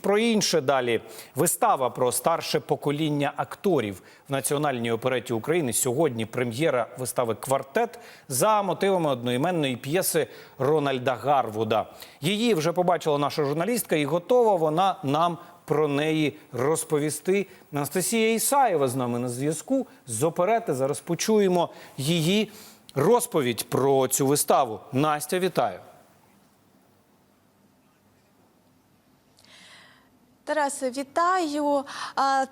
Про інше далі вистава про старше покоління акторів в національній опереті України. Сьогодні прем'єра вистави Квартет за мотивами одноіменної п'єси Рональда Гарвуда. Її вже побачила наша журналістка, і готова вона нам про неї розповісти. Анастасія Ісаєва з нами на зв'язку з оперети. Зараз почуємо її розповідь про цю виставу. Настя, вітаю. Тарасе, вітаю.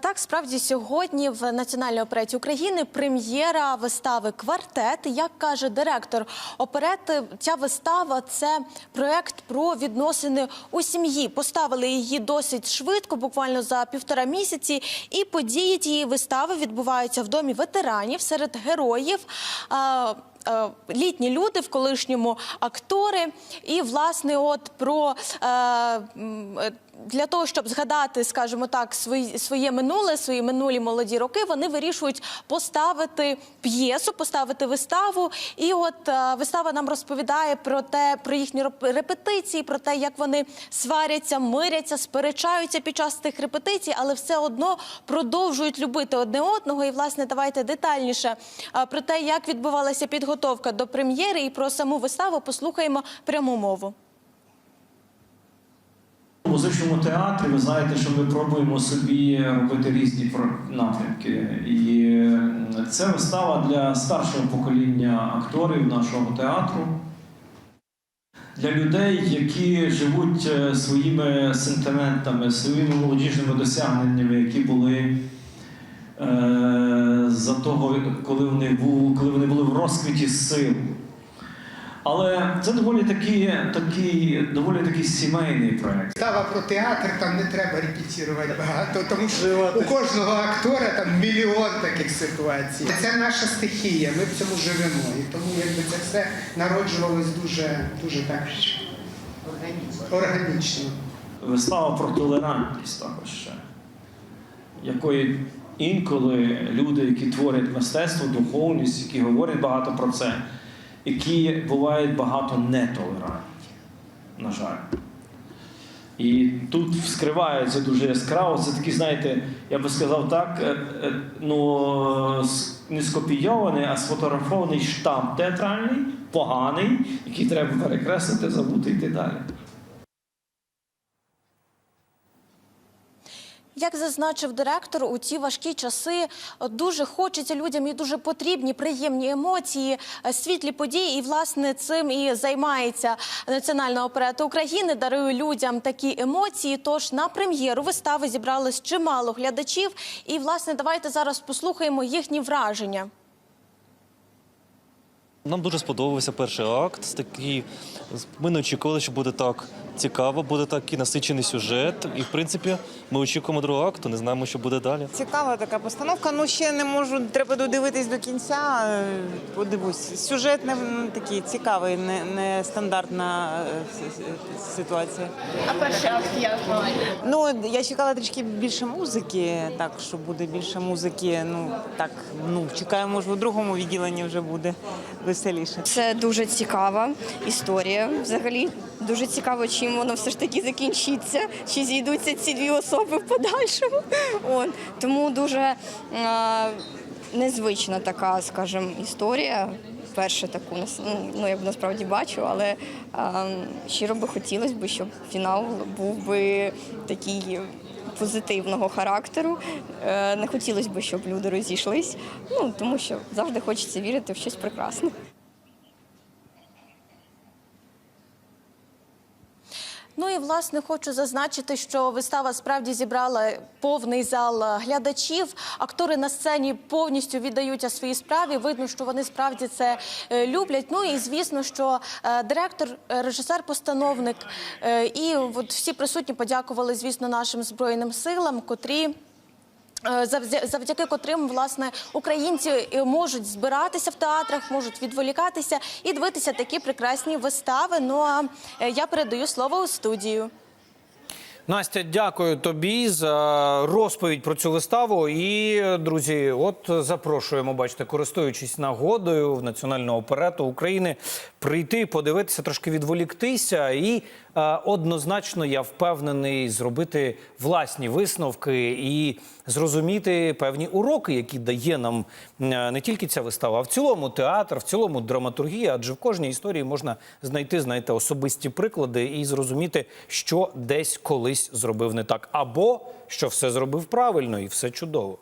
Так, справді сьогодні в Національній опереті України прем'єра вистави Квартет. Як каже директор оперети, ця вистава це проект про відносини у сім'ї. Поставили її досить швидко, буквально за півтора місяці. І події тієї вистави відбуваються в домі ветеранів серед героїв. Е, Літні люди в колишньому актори, і власне, от про е, е, для того, щоб згадати, скажімо так, свої, своє минуле, свої минулі молоді роки, вони вирішують поставити п'єсу, поставити виставу. І от вистава нам розповідає про те, про їхні реп- репетиції, про те, як вони сваряться, миряться, сперечаються під час тих репетицій, але все одно продовжують любити одне одного. І власне давайте детальніше про те, як відбувалася підготовка до прем'єри, і про саму виставу послухаємо пряму мову. У музичному театрі ви знаєте, що ми пробуємо собі робити різні напрямки. І це вистава для старшого покоління акторів нашого театру, для людей, які живуть е, своїми сентиментами, своїми молодіжними досягненнями, які були е, за того, коли вони, були, коли вони були в розквіті сил. Але це доволі такий, такий, доволі такий сімейний проект. Става про театр, там не треба репетирувати багато, тому що у кожного актора там мільйон таких ситуацій. Це наша стихія, ми в цьому живемо. І тому якби це все народжувалось дуже, дуже так органічно. Вистава про толерантність також ще, якої інколи люди, які творять мистецтво, духовність, які говорять багато про це, які бувають багато нетолерантні, на жаль. І тут вскривається дуже яскраво. Це такий, знаєте, я би сказав так, е, е, ну, не скопійований, а сфотографований штамп театральний, поганий, який треба перекреслити, забути і йти далі. Як зазначив директор, у ці важкі часи е, дуже хочеться людям і дуже потрібні приємні емоції, е, світлі події. І власне цим і займається Національна оперета України. Дарує людям такі емоції. Тож на прем'єру вистави зібралось чимало глядачів. І власне давайте зараз послухаємо їхні враження. Нам дуже сподобався перший акт. Такий ми не очікували, що буде так цікаво, буде такий насичений сюжет. І в принципі, ми очікуємо другого акту, не знаємо, що буде далі. Цікава така постановка. Ну ще не можу. Треба додивитись до кінця. е, Подивусь. Сюжет не такий цікавий, не, не стандартна е, ситуація. А перший акт як? Ну я чекала трішки більше музики, так що буде більше музики. Ну так, ну чекаю, може у другому відділенні вже буде веселіше. Це дуже цікава історія. Взагалі дуже цікаво, чим воно все ж таки закінчиться, чи зійдуться ці дві особи в подальшому. От. Тому дуже е, незвична така, скажімо, історія. Перше таку ну, ну я б насправді бачу, але е, щиро би хотілося б, щоб фінал був би такий позитивного характеру. Е, не хотілося б, щоб люди розійшлись, ну тому що завжди хочеться вірити в щось прекрасне. Ну і власне хочу зазначити, що вистава справді зібрала повний зал глядачів. Актори на сцені повністю віддаються своїй справі. Видно, що вони справді це е, люблять. Ну і звісно, що е, директор, е, режисер, постановник е, і всі присутні подякували, звісно, нашим збройним силам, котрі. Е, завдяки котрим власне українці е, можуть збиратися в театрах, можуть відволікатися і дивитися такі прекрасні вистави. Ну а е, я передаю слово у студію. Настя, дякую тобі за розповідь про цю виставу. І, друзі, от запрошуємо, бачите, користуючись нагодою в Національну оперету України прийти, подивитися, трошки відволіктися, і е, однозначно я впевнений зробити власні висновки і зрозуміти певні уроки, які дає нам е, не тільки ця вистава, а в цілому театр, в цілому драматургія. Адже в кожній історії можна знайти, знаєте, особисті приклади і зрозуміти, що десь колись зробив не так, або що все зробив правильно і все чудово.